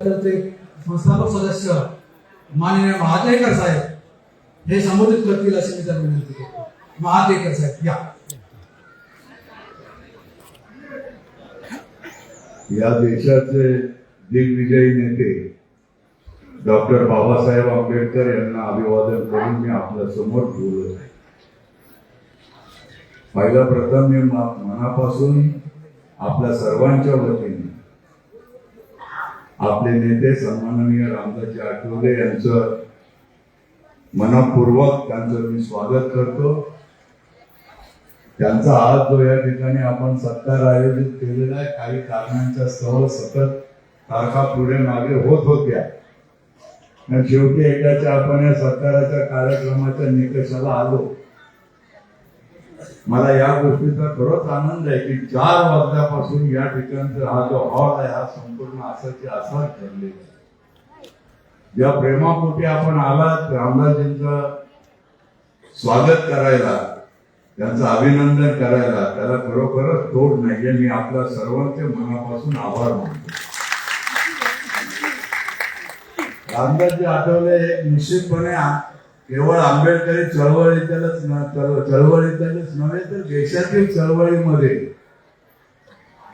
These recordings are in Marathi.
ते संस्थापक सदस्य माननीय महातेकर साहेब हे संबोधित करतील अशी मी त्यांना विनंती करतो. महातेकर साहेब या. या देशाचे दिग्विजयी नेते डॉक्टर बाबासाहेब आंबेडकर यांना अभिवादन करून मी आपल्यासमोर बोलत आहे. पहिला प्रथम मी मनापासून आपल्या सर्वांच्या वतीने आपले नेते सन्माननीय रामदासजी आठवले यांचं मनपूर्वक त्यांचं मी स्वागत करतो. त्यांचा आज जो या ठिकाणी आपण सत्कार आयोजित केलेला आहे काही कारणांच्या सह सतत तारखा पुढे मागे होत होत्या. शेवटी एकदाच्या आपण या सत्काराच्या कार्यक्रमाच्या निकषाला आलो. मला या गोष्टीचा खरंच आनंद आहे की चार वाजल्यापासून या ठिकाणचा हा जो हॉल आहे हा संपूर्ण असाचे असाच ठरलेला आहे. ज्या प्रेमापोटी आपण आलात रामदासजींचं स्वागत करायला त्यांचं अभिनंदन करायला त्याला खरोखरच तोड नाहीये मी आपल्या सर्वांचे मनापासून आभार मानतो. रामदासजी आठवले निश्चितपणे केवळ आंबेडकरी चळवळीतलंच न- चळवळीतलंच नव्हे तर देशातील चळवळीमध्ये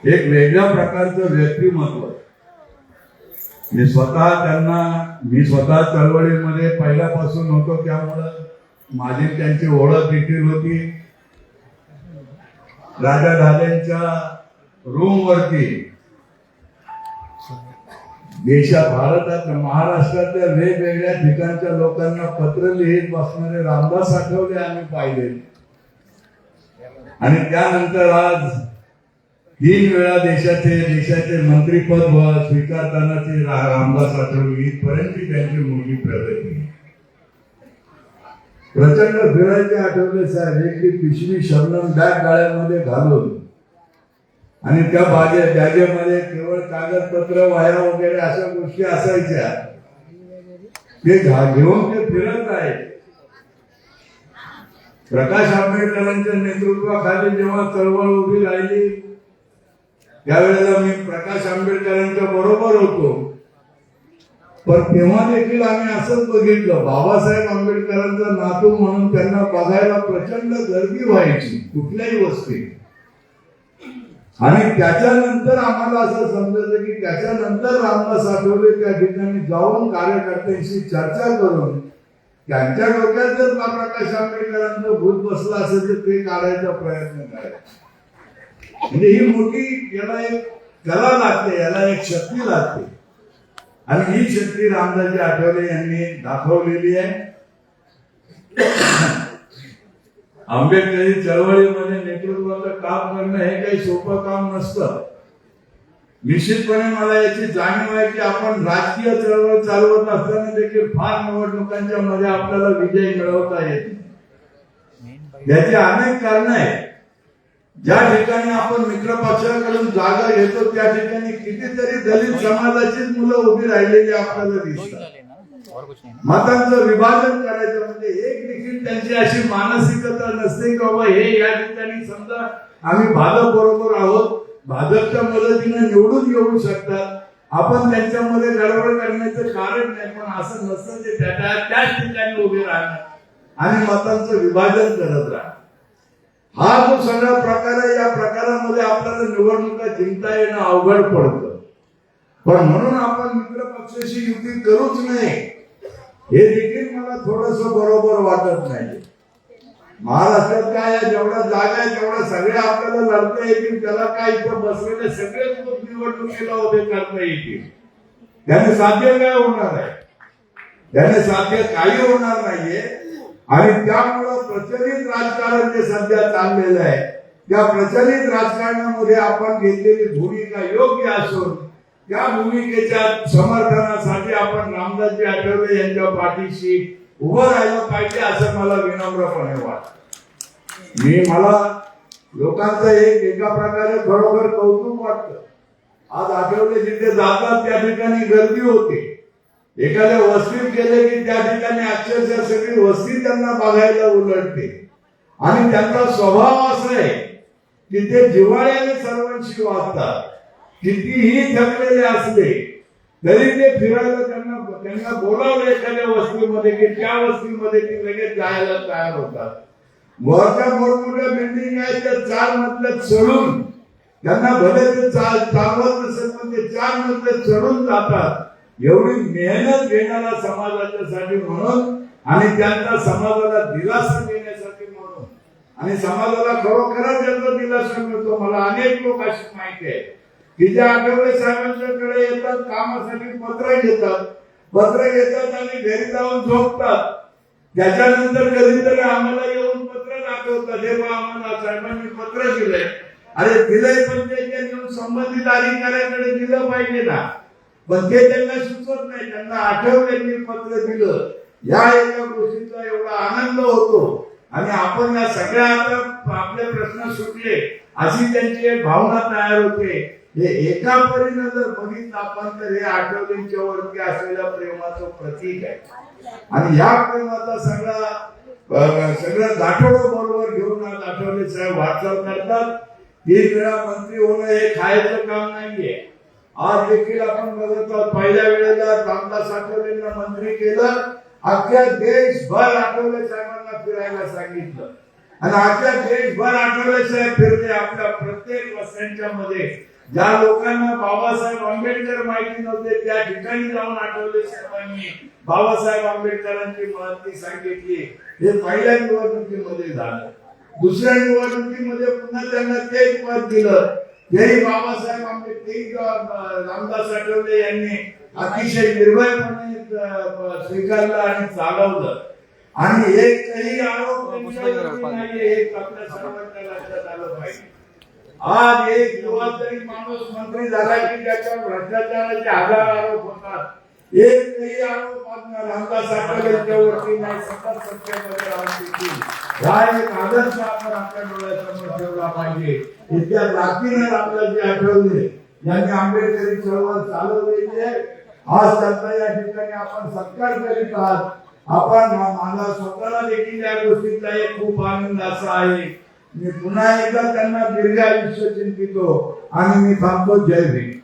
एक वेगळ्या प्रकारचं व्यक्तिमत्व. मी स्वतः त्यांना मी स्वतः चळवळीमध्ये पहिल्यापासून होतो त्यामुळं माझी त्यांची ओळख देखील होती. राजा ढालेंच्या रूम वरती देशात भारतात महाराष्ट्रातल्या वेगवेगळ्या ठिकाणच्या लोकांना पत्र लिहित बसणारे रामदास आठवले आम्ही पाहिले. आणि त्यानंतर आज तीन वेळा देशाचे देशाचे मंत्रीपद व स्वीकारतानाचे रामदास आठवले इथपर्यंत त्यांची मोठी प्रगती. प्रचंड फिरायचे आठवले साहेब. एक पिशवी शबनम बॅग गाळ्यामध्ये घालून आणि त्या बाजे बॅजेमध्ये केवळ कागदपत्र वाया वगैरे अशा गोष्टी असायच्या. ते घेऊन ते फिरत आहे प्रकाश आंबेडकरांच्या नेतृत्वाखाली जेव्हा चळवळ उभी राहिली त्यावेळेला मी प्रकाश आंबेडकरांच्या बरोबर होतो. पण तेव्हा देखील आम्ही असंच बघितलं बाबासाहेब आंबेडकरांचा नातू म्हणून त्यांना बघायला प्रचंड गर्दी व्हायची कुठल्याही वस्तीत. आणि त्याच्यानंतर आम्हाला असं समजायचं की त्याच्यानंतर रामदास आठवले त्या ठिकाणी जाऊन कार्यकर्त्यांशी चर्चा करून त्यांच्या डोक्यात जर बा प्रकाश आंबेडकरांचं भूत बसलं असेल तर ते काढायचा प्रयत्न करायचा. म्हणजे ही मोठी याला एक कला लागते याला एक शक्ती लागते. आणि ही शक्ती रामदासजी आठवले यांनी दाखवलेली आहे. आंबेडकरी चळवळीमध्ये नेतृत्वाचं काम करणं हे काही सोपं काम नसतं. निश्चितपणे मला याची जाणीव आहे की आपण राजकीय चळवळ चालवत असताना देखील फार निवडणुकांच्या मध्ये आपल्याला विजय मिळवता येत याची अनेक कारण आहेत. ज्या ठिकाणी आपण मित्र पक्षाकडून जागा घेतो त्या ठिकाणी कितीतरी दलित समाजाचीच मुलं उभी राहिलेली आपल्याला दिसतात. मतांचं विभाजन करायचं म्हणजे एक देखील त्यांची अशी मानसिकता नसते की बाबा हे या ठिकाणी समजा आम्ही भाजप बरोबर आहोत भाजपच्या मदतीने निवडून येऊ शकतात. आपण त्यांच्यामध्ये गडबड करण्याचं कारण नाही पण असं नसतं ते त्या त्या- त्याच ठिकाणी उभे राहणार. आणि मतांचं विभाजन करत राहणार. हा जो सगळा प्रकार आहे या प्रकारामध्ये आपल्याला निवडणुका जिंकता येणं अवघड पडतं. पण म्हणून आपण मित्र पक्षाशी युती करूच नाही हे देखील मला थोडस बरोबर वाटत नाही. महाराष्ट्रात काय जेवढ्या जागा आहे तेवढ्या सगळ्या आपल्याला लढता येतील त्याला काय इथं बसलेले सगळेच लोक निवडणुकीला उभे करता येतील. त्याने साध्य काय होणार आहे? त्याने साध्य काही होणार नाहीये. आणि त्यामुळं प्रचलित राजकारण जे सध्या चाललेलं आहे त्या प्रचलित राजकारणामध्ये आपण घेतलेली भूमिका योग्य असून त्या भूमिकेच्या समर्थनासाठी आपण रामदासजी आठवले यांच्या पाठीशी उभं राहिलं पाहिजे असं मला विनम्रपणे वाटतं. मी मला लोकांचं एक एका प्रकारे खरोखर कौतुक वाटत. आज आठवले जिथे जातात त्या ठिकाणी गर्दी होते. एखाद्या वस्तीत गेले की त्या ठिकाणी अक्षरशः सगळी वस्ती त्यांना बघायला उलटते. आणि त्यांचा स्वभाव असा आहे की ते जिव्हाळ्याने सर्वांशी वागतात. कितीही थकलेले असले तरी ते फिरायला त्यांना त्यांना बोलावलं एखाद्या वस्तीमध्ये की त्या वस्तीमध्ये ते लगेच जायला तयार होतात. वरच्या मोठमोठ्या बिल्डिंग आहेत त्या चार मधल्या चढून त्यांना भले ते चालवत नसेल पण ते चार मधले चढून जातात. एवढी मेहनत घेणारा समाजाच्या साठी म्हणून आणि त्यांना समाजाला दिलासा देण्यासाठी म्हणून. आणि समाजाला खरोखरच याचा दिलासा मिळतो. मला अनेक लोक अशी माहिती आहे की जे आठवले साहेबांच्याकडे येतात कामासाठी पत्र घेतात. पत्र घेतात आणि घरी जाऊन झोपतात. त्याच्यानंतर कधीतरी आम्हाला येऊन पत्र दाखवतात. हे बा आम्हाला साहेबांनी पत्र दिलंय. अरे दिलंय पण ते संबंधित अधिकाऱ्याकडे दिलं पाहिजे ना. पण ते त्यांना सुचत नाही. त्यांना आठवल्यांनी पत्र दिलं. या एका गोष्टीचा एवढा आनंद होतो. आणि आपण या सगळ्या आता आपले प्रश्न सुटले. अशी त्यांची एक भावना तयार होते. हे एका परीनं जर बघितलं आपण तर हे आठवलेंच्या वरती असलेल्या प्रेमाचं प्रतीक आहे. आणि या प्रेमाचा सगळा सगळं गाठोडं बरोबर घेऊन आज आठवले साहेब वाटचाल करतात. तीन वेळा मंत्री होणं हे खायचं काम नाहीये. आज देखील आपण बघत आहोत पहिल्या वेळेला रामदास आठवलेंना मंत्री केलं. अख्ख्या देशभर आठवले साहेबांना फिरायला सांगितलं. आणि अख्ख्या देशभर आठवले साहेब फिरले आपल्या प्रत्येक वस्त्यांच्या मध्ये. ज्या लोकांना बाबासाहेब आंबेडकर माहिती नव्हते त्या ठिकाणी जाऊन आठवले साहेबांनी. बाबासाहेब आंबेडकरांची महती सांगितली. हे पहिल्या निवडणुकीमध्ये झालं. दुसऱ्या निवडणुकीमध्ये पुन्हा त्यांना तेच पद दिलं. तेही बाबासाहेब आंबेडकर रामदास आठवले यांनी अतिशय निर्भयपणे स्वीकारलं आणि चालवलं आणि एकही आरोप त्यांच्यावरती नाहीये हे आपल्या सर्वांच्या लक्षात आलं पाहिजे. आज एक युवा तरी माणूस मंत्री झाला की त्याच्यावर भ्रष्टाचाराचे हजार आरोप होतात. एकही आरोप रामदास आठवले यांच्यावरती नाही सतत सत्तेमध्ये राहून हा एक आदर्श आपण आपल्या डोळ्यासमोर ठेवला पाहिजे. इतक्या जातीने आपल्याला जे आठवले. यांनी आंबेडकरी चळवळ चालवलेली आहे. आज त्यांचा या ठिकाणी आपण सत्कार करीत आहात. आपण मा- मला स्वतःला देखील या गोष्टीचा एक खूप आनंद असा आहे. मी पुन्हा एकदा त्यांना दीर्घ आयुष्य चिंतितो आणि मी थांबतो. जय भीम.